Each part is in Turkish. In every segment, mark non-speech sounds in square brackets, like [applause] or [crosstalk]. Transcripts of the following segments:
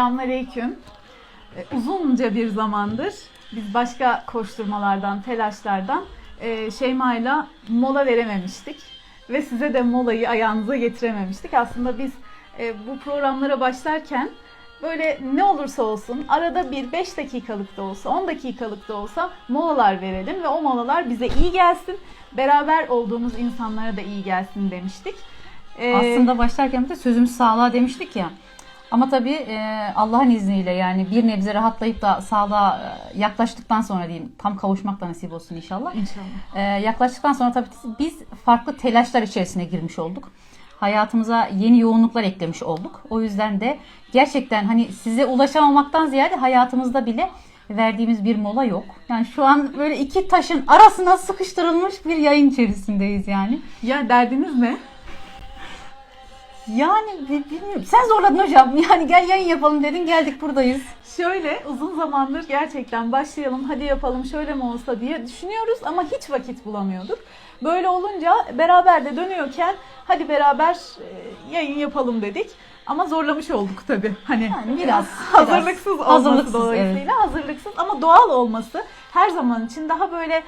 Selamünaleyküm. Ee, Uzunca bir zamandır biz başka koşturmalardan, telaşlardan e, Şeyma'yla mola verememiştik. Ve size de molayı ayağınıza getirememiştik. Aslında biz e, bu programlara başlarken böyle ne olursa olsun arada bir 5 dakikalık da olsa 10 dakikalık da olsa molalar verelim ve o molalar bize iyi gelsin. Beraber olduğumuz insanlara da iyi gelsin demiştik. Ee, Aslında başlarken de sözümüz sağlığa demiştik ya. Ama tabii e, Allah'ın izniyle yani bir nebze rahatlayıp da sağlığa e, yaklaştıktan sonra diyeyim tam kavuşmak da nasip olsun inşallah. İnşallah. E, yaklaştıktan sonra tabii biz farklı telaşlar içerisine girmiş olduk. Hayatımıza yeni yoğunluklar eklemiş olduk. O yüzden de gerçekten hani size ulaşamamaktan ziyade hayatımızda bile verdiğimiz bir mola yok. Yani şu an böyle iki taşın arasına sıkıştırılmış bir yayın içerisindeyiz yani. Ya derdiniz ne? Yani bi- bilmiyorum. Sen zorladın hocam. [laughs] Yani gel yayın yapalım dedin. Geldik buradayız. Şöyle uzun zamandır gerçekten başlayalım hadi yapalım şöyle mi olsa diye düşünüyoruz ama hiç vakit bulamıyorduk. Böyle olunca beraber de dönüyorken hadi beraber e, yayın yapalım dedik. Ama zorlamış olduk tabii. Hani Yani biraz, [laughs] hazırlıksız biraz. olması Hazırlıksız, dolayısıyla hazırlıksız ama doğal olması her zaman için daha böyle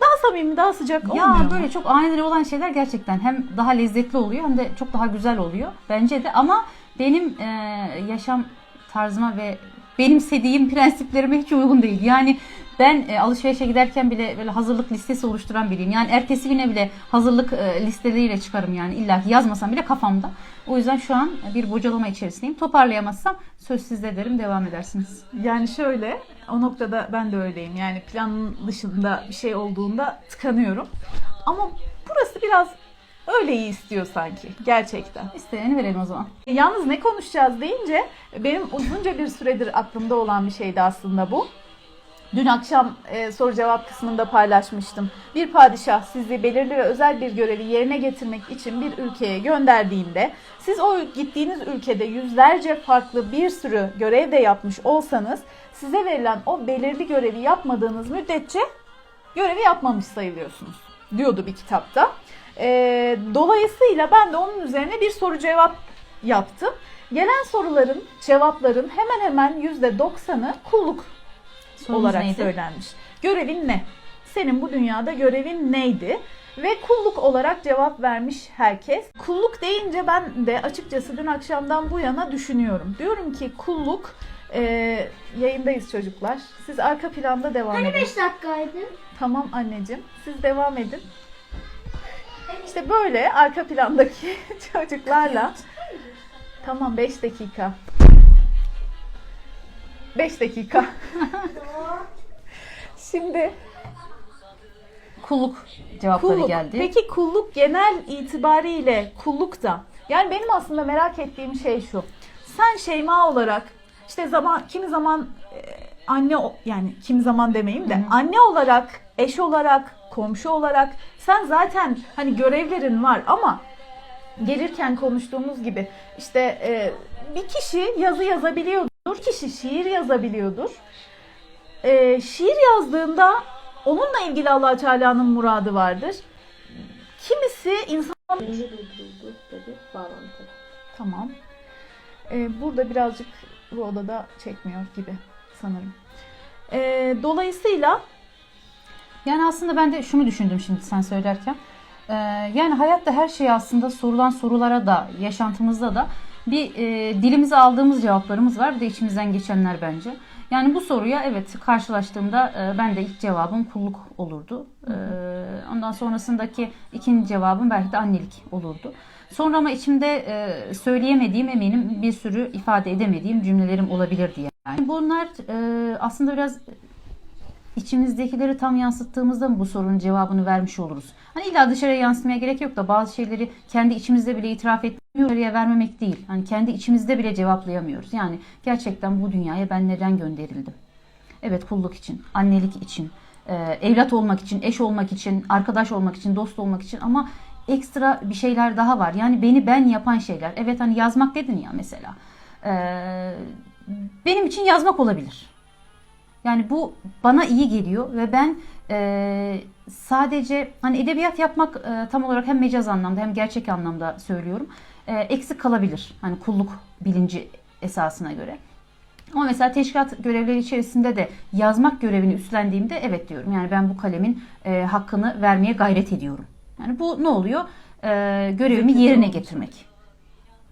daha samimi, daha sıcak olmuyor Ya mu? böyle çok aniden olan şeyler gerçekten hem daha lezzetli oluyor hem de çok daha güzel oluyor bence de. Ama benim e, yaşam tarzıma ve benimsediğim [laughs] prensiplerime hiç uygun değil. Yani ben e, alışverişe giderken bile böyle hazırlık listesi oluşturan biriyim. Yani ertesi güne bile hazırlık e, listeleriyle çıkarım yani illa ki yazmasam bile kafamda. O yüzden şu an bir bocalama içerisindeyim. Toparlayamazsam söz sizde derim devam edersiniz. Yani şöyle o noktada ben de öyleyim. Yani planın dışında bir şey olduğunda tıkanıyorum. Ama burası biraz öyle iyi istiyor sanki gerçekten. İsteyeni verelim o zaman. Yalnız ne konuşacağız deyince benim uzunca bir süredir aklımda olan bir şeydi aslında bu. Dün akşam e, soru cevap kısmında paylaşmıştım. Bir padişah sizi belirli ve özel bir görevi yerine getirmek için bir ülkeye gönderdiğinde siz o gittiğiniz ülkede yüzlerce farklı bir sürü görev de yapmış olsanız size verilen o belirli görevi yapmadığınız müddetçe görevi yapmamış sayılıyorsunuz diyordu bir kitapta. E, dolayısıyla ben de onun üzerine bir soru cevap yaptım. Gelen soruların, cevapların hemen hemen %90'ı kulluk Sorumuz olarak neydi? söylenmiş. Görevin ne? Senin bu dünyada görevin neydi? Ve kulluk olarak cevap vermiş herkes. Kulluk deyince ben de açıkçası dün akşamdan bu yana düşünüyorum. Diyorum ki kulluk e, yayındayız çocuklar. Siz arka planda devam Hani edin. 5 dakikaydı? Tamam anneciğim. Siz devam edin. İşte böyle arka plandaki [laughs] çocuklarla Tamam 5 dakika. 5 dakika. Şimdi Kulluk cevapları kulluk. geldi. Peki kulluk genel itibariyle kulluk da yani benim aslında merak ettiğim şey şu. Sen Şeyma olarak işte zaman kimi zaman e, anne yani kimi zaman demeyeyim de Hı hı. anne olarak, eş olarak, komşu olarak sen zaten hani görevlerin var ama gelirken konuştuğumuz gibi işte e, bir kişi yazı yazabiliyordur, bir kişi şiir yazabiliyordur. E, şiir yazdığında onunla ilgili Allah Teala'nın muradı vardır. Kimisi insan tamam. E, burada birazcık bu odada çekmiyor gibi sanırım. E, dolayısıyla Yani aslında ben de şunu düşündüm şimdi sen söylerken. Ee, yani hayatta her şey aslında sorulan sorulara da, yaşantımızda da bir e, dilimize aldığımız cevaplarımız var. Bir de içimizden geçenler bence. Yani bu soruya evet karşılaştığımda e, ben de ilk cevabım kulluk olurdu. Ee, ondan sonrasındaki ikinci cevabım belki de annelik olurdu. Sonra ama içimde e, söyleyemediğim eminim bir sürü ifade edemediğim cümlelerim olabilir diye. Yani bunlar e, aslında biraz içimizdekileri tam yansıttığımızda mı bu sorunun cevabını vermiş oluruz? Hani illa dışarıya yansıtmaya gerek yok da bazı şeyleri kendi içimizde bile itiraf etmiyor, dışarıya vermemek değil. Hani kendi içimizde bile cevaplayamıyoruz. Yani gerçekten bu dünyaya ben neden gönderildim? Evet kulluk için, annelik için, e, evlat olmak için, eş olmak için, arkadaş olmak için, dost olmak için ama ekstra bir şeyler daha var. Yani beni ben yapan şeyler. Evet hani yazmak dedin ya mesela. E, benim için yazmak olabilir. Yani bu bana iyi geliyor ve ben e, sadece hani edebiyat yapmak e, tam olarak hem mecaz anlamda hem gerçek anlamda söylüyorum. E, eksik kalabilir. Hani kulluk bilinci esasına göre. Ama mesela teşkilat görevleri içerisinde de yazmak görevini üstlendiğimde evet diyorum. Yani ben bu kalemin e, hakkını vermeye gayret ediyorum. Yani bu ne oluyor? E, görevimi yerine getirmek.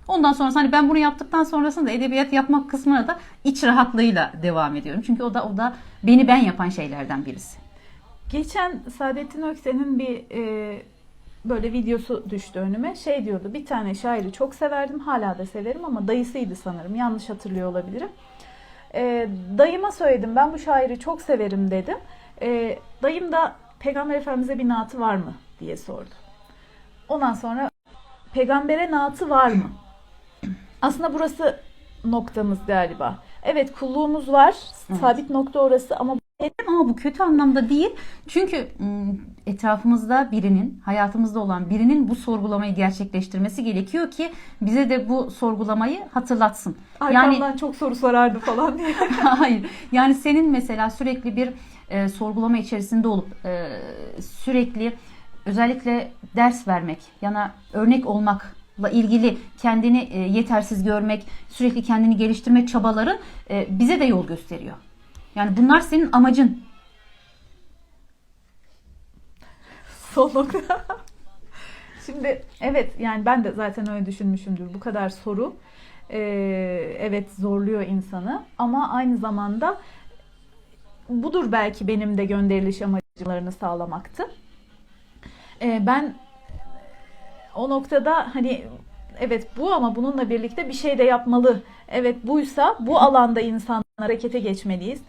Ondan sonra hani ben bunu yaptıktan sonrasında edebiyat yapmak kısmına da iç rahatlığıyla devam ediyorum. Çünkü o da o da beni ben yapan şeylerden birisi. Geçen Saadettin Ökten'in bir e, böyle videosu düştü önüme. Şey diyordu bir tane şairi çok severdim hala da severim ama dayısıydı sanırım yanlış hatırlıyor olabilirim. E, dayıma söyledim ben bu şairi çok severim dedim. E, dayım da Peygamber Efendimiz'e bir naatı var mı diye sordu. Ondan sonra peygambere naatı var mı? Aslında burası noktamız galiba. Evet kulluğumuz var. Evet. Sabit nokta orası ama Ama bu kötü anlamda değil. Çünkü ım, etrafımızda birinin, hayatımızda olan birinin bu sorgulamayı gerçekleştirmesi gerekiyor ki bize de bu sorgulamayı hatırlatsın. arkamdan çok soru sorardı falan diye. [laughs] Hayır. Yani senin mesela sürekli bir e, sorgulama içerisinde olup e, sürekli özellikle ders vermek, yana örnek olmakla ilgili kendini e, yetersiz görmek, sürekli kendini geliştirme çabaların e, bize de yol gösteriyor. Yani bunlar senin amacın. Son nokta. [laughs] Şimdi evet yani ben de zaten öyle düşünmüşümdür. Bu kadar soru e, evet zorluyor insanı ama aynı zamanda budur belki benim de gönderiliş amacılarını sağlamaktı. Ben o noktada hani evet bu ama bununla birlikte bir şey de yapmalı. Evet buysa bu alanda insanlar harekete geçmeliyiz.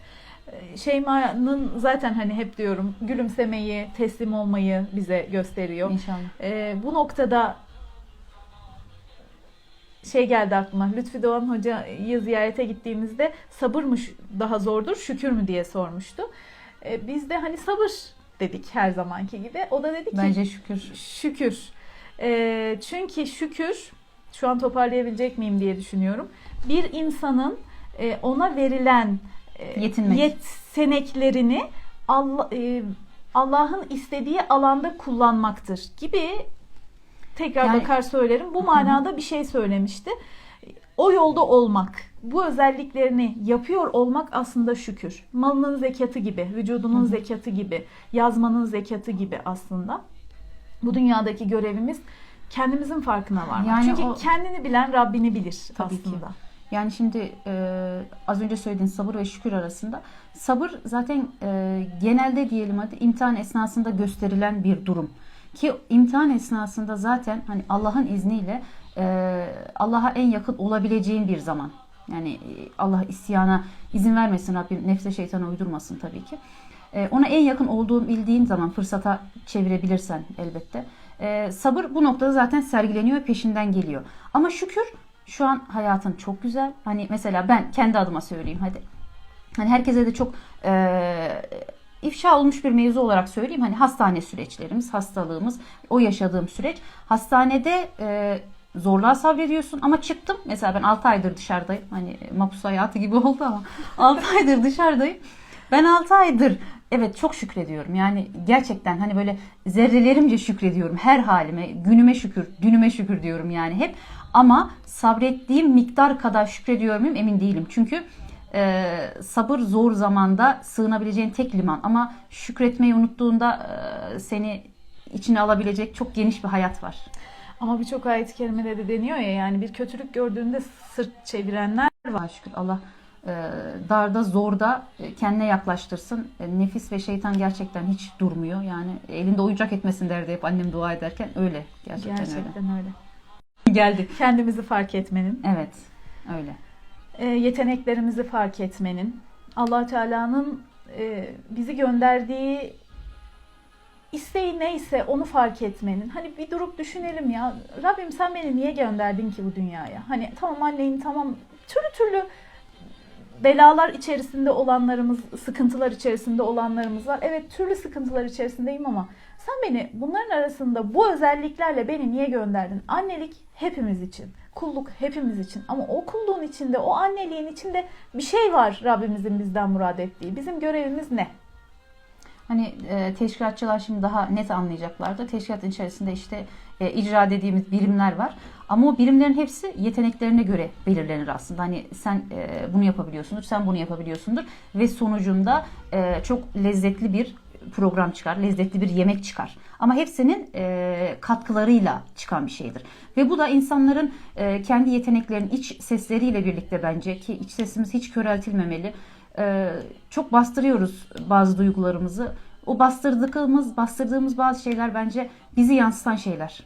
Ee, Şeyma'nın zaten hani hep diyorum gülümsemeyi, teslim olmayı bize gösteriyor. İnşallah. Ee, bu noktada şey geldi aklıma. Lütfi Doğan Hoca'yı ziyarete gittiğimizde sabır mı daha zordur, şükür mü diye sormuştu. Ee, biz de hani sabır dedik her zamanki gibi. O da dedi ki Bence şükür. Şükür. Ee, çünkü şükür, şu an toparlayabilecek miyim diye düşünüyorum. Bir insanın e, ona verilen e, Yetinmek. yeteneklerini Allah, e, Allah'ın istediği alanda kullanmaktır gibi tekrar Yani- bakar söylerim. Bu manada bir şey söylemişti. O yolda olmak, bu özelliklerini yapıyor olmak aslında şükür. Malının zekatı gibi, vücudunun zekatı gibi, yazmanın zekatı gibi aslında. Bu dünyadaki görevimiz kendimizin farkına varmak. Yani Çünkü o- kendini bilen Rabbini bilir Tabii ki. aslında. Yani şimdi e, az önce söylediğin sabır ve şükür arasında sabır zaten e, genelde diyelim hadi imtihan esnasında gösterilen bir durum. Ki imtihan esnasında zaten hani Allah'ın izniyle e, Allah'a en yakın olabileceğin bir zaman. Yani e, Allah isyana izin vermesin Rabbim nefse şeytana uydurmasın tabii ki. E, ona en yakın olduğun bildiğin zaman fırsata çevirebilirsen elbette. E, sabır bu noktada zaten sergileniyor peşinden geliyor. Ama şükür şu an hayatın çok güzel. Hani mesela ben kendi adıma söyleyeyim hadi. Hani herkese de çok e, ifşa olmuş bir mevzu olarak söyleyeyim. Hani hastane süreçlerimiz, hastalığımız, o yaşadığım süreç. Hastanede e, zorluğa sabrediyorsun ama çıktım. Mesela ben 6 aydır dışarıdayım. Hani mapus hayatı gibi [laughs] oldu ama 6 aydır dışarıdayım. Ben 6 aydır evet çok şükrediyorum. Yani gerçekten hani böyle zerrelerimce şükrediyorum her halime. Günüme şükür, dünüme şükür diyorum yani hep. Ama sabrettiğim miktar kadar şükrediyor muyum emin değilim. Çünkü e, sabır zor zamanda sığınabileceğin tek liman. Ama şükretmeyi unuttuğunda e, seni içine alabilecek çok geniş bir hayat var. Ama birçok ayet-i kerimede de deniyor ya yani bir kötülük gördüğünde sırt çevirenler Var şükür Allah darda zorda e, kendine yaklaştırsın. E, nefis ve şeytan gerçekten hiç durmuyor. Yani elinde oyuncak etmesin derdi hep annem dua ederken öyle. Gerçekten, gerçekten öyle. öyle. [laughs] Geldi. Kendimizi fark etmenin, Evet öyle. e, yeteneklerimizi fark etmenin, Allah Teala'nın e, bizi gönderdiği isteği neyse onu fark etmenin. Hani bir durup düşünelim ya. Rabbim sen beni niye gönderdin ki bu dünyaya? Hani tamam anneyin tamam türlü türlü belalar içerisinde olanlarımız, sıkıntılar içerisinde olanlarımız var. Evet türlü sıkıntılar içerisindeyim ama sen beni bunların arasında bu özelliklerle beni niye gönderdin? Annelik hepimiz için. Kulluk hepimiz için. Ama o kulluğun içinde, o anneliğin içinde bir şey var Rabbimizin bizden murad ettiği. Bizim görevimiz ne? Hani e, teşkilatçılar şimdi daha net anlayacaklardı. Teşkilatın içerisinde işte e, icra dediğimiz birimler var. Ama o birimlerin hepsi yeteneklerine göre belirlenir aslında. Hani sen e, bunu yapabiliyorsundur, sen bunu yapabiliyorsundur ve sonucunda e, çok lezzetli bir program çıkar, lezzetli bir yemek çıkar. Ama hepsinin e, katkılarıyla çıkan bir şeydir. Ve bu da insanların e, kendi yeteneklerinin iç sesleriyle birlikte bence ki iç sesimiz hiç köreltilmemeli. E, çok bastırıyoruz bazı duygularımızı. O bastırdığımız, bastırdığımız bazı şeyler bence bizi yansıtan şeyler.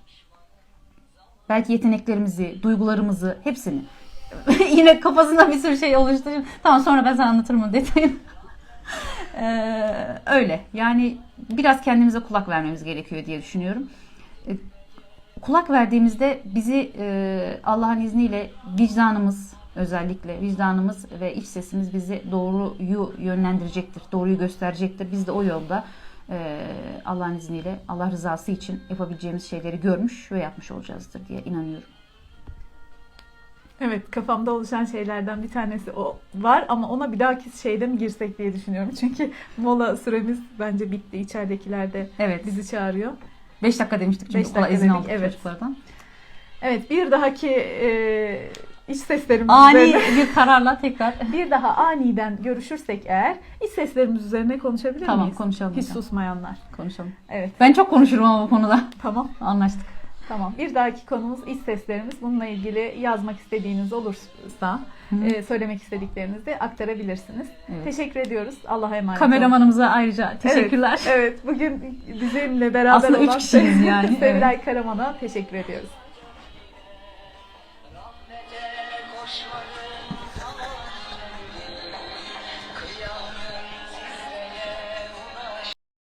Belki yeteneklerimizi, duygularımızı, hepsini. [laughs] Yine kafasında bir sürü şey oluştu. Tamam sonra ben sana anlatırım o detayını. [laughs] Ee, öyle. Yani biraz kendimize kulak vermemiz gerekiyor diye düşünüyorum. Ee, kulak verdiğimizde bizi e, Allah'ın izniyle vicdanımız özellikle vicdanımız ve iç sesimiz bizi doğruyu yönlendirecektir. Doğruyu gösterecektir. Biz de o yolda e, Allah'ın izniyle Allah rızası için yapabileceğimiz şeyleri görmüş ve yapmış olacağızdır diye inanıyorum. Evet kafamda oluşan şeylerden bir tanesi o var ama ona bir dahaki şeyde mi girsek diye düşünüyorum. [laughs] Çünkü mola süremiz bence bitti. İçeridekiler de Evet. bizi çağırıyor. 5 dakika demiştik çünkü Beş dakika izin dedik, aldık evet. çocuklardan. Evet bir dahaki e, iç seslerimiz Ani üzerine [laughs] bir kararla tekrar [laughs] bir daha aniden görüşürsek eğer iç seslerimiz üzerine konuşabilir Tamam, miyiz? konuşalım Hiç hocam. susmayanlar. konuşalım. Evet Ben çok konuşurum ama bu konuda. tamam. [laughs] Anlaştık. Tamam. Bir dahaki konumuz iç seslerimiz. Bununla ilgili yazmak istediğiniz olursa e, söylemek istediklerinizi aktarabilirsiniz. Evet. Teşekkür ediyoruz. Allah'a emanet olun. Kameramanımıza ayrıca teşekkürler. Evet, evet. Bugün bizimle beraber Aslında üç olan kişiyiz yani, Sevilay Karaman'a teşekkür ediyoruz.